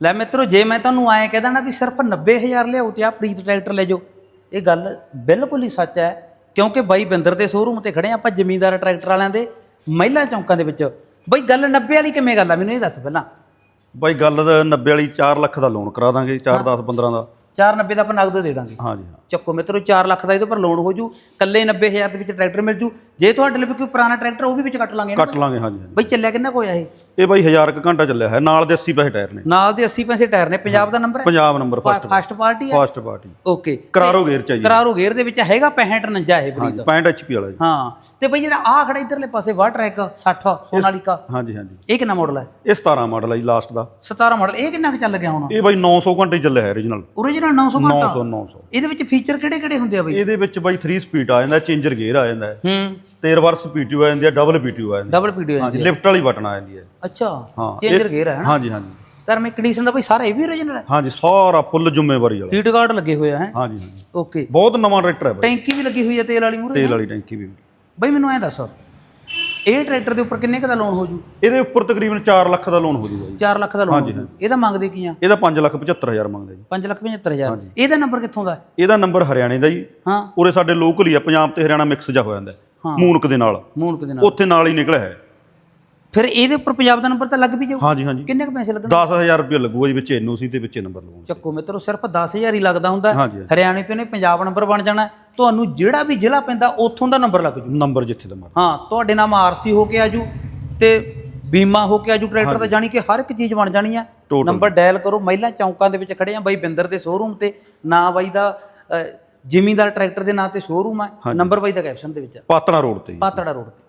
ਲੈ ਮਿੱਤਰੋ ਜੇ ਮੈਂ ਤੁਹਾਨੂੰ ਐਂ ਕਹਿ ਨਾ ਵੀ ਸਿਰਫ 90000 ਲਿਆਓ ਤੇ ਆ ਪ੍ਰੀਤ ਟਰੈਕਟਰ ਲੈ ਜਾਓ ਇਹ ਗੱਲ ਬਿਲਕੁਲ ਹੀ ਸੱਚ ਹੈ ਕਿਉਂਕਿ ਬਾਈ ਬਿੰਦਰ ਦੇ ਸ਼ੋਰੂਮ ਤੇ ਖੜੇ ਆਪਾਂ ਜ਼ਮੀਂਦਾਰ ਟਰੈਕਟਰ ਵਾਲਿਆਂ ਦੇ ਮਹਿਲਾ ਚੌਂਕਾਂ ਦੇ ਵਿੱਚ। ਬਈ ਗੱਲ 90 ਵਾਲੀ ਕਿਵੇਂ ਗੱਲ ਆ ਮੈਨੂੰ ਇਹ ਦੱਸ ਪਹਿਲਾਂ। ਬਾਈ ਗੱਲ ਤਾਂ 90 ਵਾਲੀ 4 ਲੱਖ ਦਾ ਲੋਨ ਕਰਾ ਦਾਂਗੇ 4 10 15 ਦਾ। 490 ਦਾ ਆਪਾਂ ਨਗਦ ਦੇ ਦਾਂਗੇ। ਹਾਂਜੀ ਹਾਂ। ਚੱਕੋ ਮਿੱਤਰੋ 4 ਲੱਖ ਦਾ ਇਹਦੇ ਪਰ ਲੋਨ ਹੋ ਜੂ ਕੱਲੇ 90000 ਦੇ ਵਿੱਚ ਟਰੈਕਟਰ ਮਿਲ ਜੂ ਜੇ ਤੁਹਾਡੇ ਲਈ ਕੋਈ ਪੁਰਾਣਾ ਟਰੈਕਟਰ ਉਹ ਵੀ ਵਿੱਚ ਕੱਟ ਲਾਂਗੇ ਕੱਟ ਲਾਂਗੇ ਹਾਂਜੀ ਬਈ ਚੱਲਿਆ ਕਿੰਨਾ ਕੁ ਹੋਇਆ ਇਹ? ਇਹ ਬਾਈ 1000 ਕੁ ਘੰਟਾ ਚੱਲਿਆ ਹੈ ਨਾਲ ਦੇ 80 ਪੈਸੇ ਟਾਇਰ ਨੇ। ਨਾਲ ਦੇ 80 ਪੈਸੇ ਟਾਇਰ ਨੇ। ਪੰਜਾਬ ਦਾ ਨੰਬਰ ਹੈ? Punjab number first first party ਹੈ? ਫਸਟ ਪਾਰਟੀ ਓਕੇ ਕਰਾਰੋ ਗੇਅਰ ਚ ਆ ਜੀ। ਕਰਾਰੋ ਗੇਅਰ ਦੇ ਵਿੱਚ ਹੈਗਾ 65 49 ਇਹ ਬਰੀਦ। 65 HP ਵਾਲਾ ਜੀ। ਹਾਂ। ਤੇ ਬਈ ਜਿਹੜਾ ਆ ਖੜਾ ਇਧਰਲੇ ਪਾਸੇ ਵਾਹ ਟਰੈਕ 60 ਸੋਨਾਲੀਕਾ ਹਾਂਜੀ ਹਾਂਜੀ। ਇਹ ਕਿੰਨਾ ਮਾਡਲ ਹੈ? ਇਹ 17 ਮਾਡਲ ਹੈ ਜੀ ਲਾਸਟ ਦਾ। 17 ਮਾਡਲ ਇਹ ਕਿੰਨਾ ਕੁ ਚੱਲ ਗਿਆ ਹੁਣ? ਇਹ ਬਾਈ 900 ਘੰਟੇ ਚੱਲਿਆ ਹੈ origignal origignal 900 ਘੰਟਾ? 900 900 ਇਹਦੇ ਵਿੱਚ ਫੀਚਰ ਕਿਹੜੇ ਕਿਹੜੇ ਹੁੰਦੇ ਆ ਬਈ? ਇਹਦੇ ਵਿੱਚ ਬਾਈ 3 ਸਪੀਡ ਆ ਜਾਂਦਾ ਚੇਂਜਰ ਗੇਅਰ ਆ ਜਾਂਦਾ। ਹੈ। ਹੂੰ ਤੇ ਰਿਵਰਸ ਪੀਟੀਓ ਆ ਜਾਂਦੀ ਹੈ ਡਬਲ ਪੀਟੀਓ ਆ ਜਾਂਦੀ ਡਬਲ ਹੈ ਲਿਫਟ ਵਾਲੀ ਬਟਨ ਆ ਜਾਂਦੀ ਹੈ ਅੱਛਾ ਹਾਂ ਚੇਂਜਰ ਗੇਅਰ ਹੈ ਨਾ। ਹਾਂਜੀ ਹਾਂਜੀ। ਧਰਮਿਕ ਕੰਡੀਸ਼ਨ ਦਾ ਬਈ ਸਾਰਾ ਇਹ ਵੀ origignal ਹੈ? ਹਾਂਜੀ ਸਾਰਾ ਫੁੱਲ ਜ਼ਿੰਮੇਵਾਰੀ ਵਾਲਾ। ਹੀਟ ਗਾਰਡ ਲੱਗੇ ਹੋਏ ਆ ਹੈ? ਹਾਂਜੀ ਹਾਂਜੀ। ਓਕੇ ਬਹੁਤ ਨਵਾਂ ਟਰੈਕਟਰ ਹੈ ਬਾਈ ਟੈਂਕੀ ਵੀ ਲੱਗੀ ਹੋਈ ਹੈ ਤੇਲ ਵਾਲੀ ਮੂਰੇ ਤੇਲ ਵਾਲੀ ਟੈਂਕੀ ਵੀ। ਬਈ ਮੈਨੂੰ ਐਂ ਦੱਸ ਇਹ ਟਰੈਕਟਰ ਦੇ ਉੱਪਰ ਕਿੰਨੇ ਕੁ ਦਾ ਲੋਨ ਹੋ ਜੂ? ਇਹਦੇ ਉੱਪਰ ਤਕਰੀਬਨ 4 ਲੱਖ ਦਾ ਲੋਨ ਹੋ ਜੂਗਾ ਜੀ 4 ਲੱਖ ਦਾ ਲੋਨ ਇਹਦਾ ਮੰਗਦੇ ਕੀ ਆ? ਇਹਦਾ 5 ਲੱਖ 75000 ਮੰਗਦਾ ਜੀ। 5 ਲੱਖ 75000 ਇਹਦਾ ਨੰਬਰ ਕਿੱਥੋਂ ਦਾ? ਇਹਦਾ ਨੰਬਰ ਹਰਿਆਣੇ ਦਾ ਜੀ। ਹਾਂ। ਉਰੇ ਸਾਡੇ ਲੋਕਲ ਹੀ ਆ ਪੰਜਾਬ ਤੇ ਹਰਿਆਣਾ ਮਿਕਸ ਜਾ ਹੋ। ਜਾਂਦਾ। ਮੂਨਕ ਦੇ ਨਾਲ। ਮੂਨਕ ਦੇ ਨਾਲ। ਉੱਥੇ ਨਾਲ ਹੀ ਨਿਕਲਿਆ ਹੈ। ਫਿਰ ਇਹਦੇ ਉੱਪਰ ਪੰਜਾਬ ਦਾ ਨੰਬਰ ਤਾਂ ਲੱਗ ਵੀ ਜਾਊ। ਹਾਂਜੀ ਹਾਂਜੀ। ਕਿੰਨੇ ਕੁ ਪੈਸੇ ਲੱਗਣ 10000 ਰੁਪਏ ਲੱਗੂਗਾ ਜੀ ਵਿੱਚ ਐਨਓਸੀ ਤੇ ਵਿੱਚ ਨੰਬਰ ਲਗਾਉਣਾ ਚੱਕੋ ਮਿੱਤਰੋ ਸਿਰਫ 10000 ਹੀ ਲੱਗਦਾ ਹੁੰਦਾ। ਹਾਂਜੀ ਹਰਿਆਣੇ ਤੋਂ ਨੇ ਪੰਜਾਬ ਨੰਬਰ ਬਣ ਜਾਣਾ। ਤੁਹਾਨੂੰ ਜਿਹੜਾ ਵੀ ਜ਼ਿਲ੍ਹਾ ਪੈਂਦਾ ਉੱਥੋਂ ਦਾ ਨੰਬਰ ਲੱਗ ਜੂ। ਨੰਬਰ ਜਿੱਥੇ ਦਾ ਮਰ ਹਾਂ ਤੁਹਾਡੇ ਨਾਮ ਆਰਸੀ ਹੋ ਕੇ ਆਜੂ ਤੇ ਬੀਮਾ ਹੋ ਕੇ ਆਜੂ ਟਰੈਕਟਰ ਦਾ। ਜਾਣੀ ਕਿ ਹਰ ਇੱਕ ਚੀਜ਼ ਬਣ ਜਾਣੀ ਆ। Total। ਨੰਬਰ ਡਾਇਲ ਕਰੋ ਮਹਿਲਾ ਚੌਂਕਾਂ ਦੇ ਵਿੱਚ ਖੜੇ ਆ। ਬਾਈ ਬਿੰਦਰ ਦੇ ਸ਼ੋਰੂਮ ਤੇ ਨਾਂ ਬਾਈ ਦਾ ਅ, ਜ਼ਿਮੀਂਦਾਰ ਟਰੈਕਟਰ ਦੇ ਨਾਂ ਤੇ ਸ਼ੋਰੂਮ ਹੈ ਨੰਬਰ ਬਾਈ ਦਾ ਕੈਪਸ਼ਨ ਦੇ ਵਿੱਚ ਆ। ਪਾਤਣਾ ਰੋਡ ਤੇ ਜੀ ਪਾਤੜਾ ਰੋਡ ਤੇ।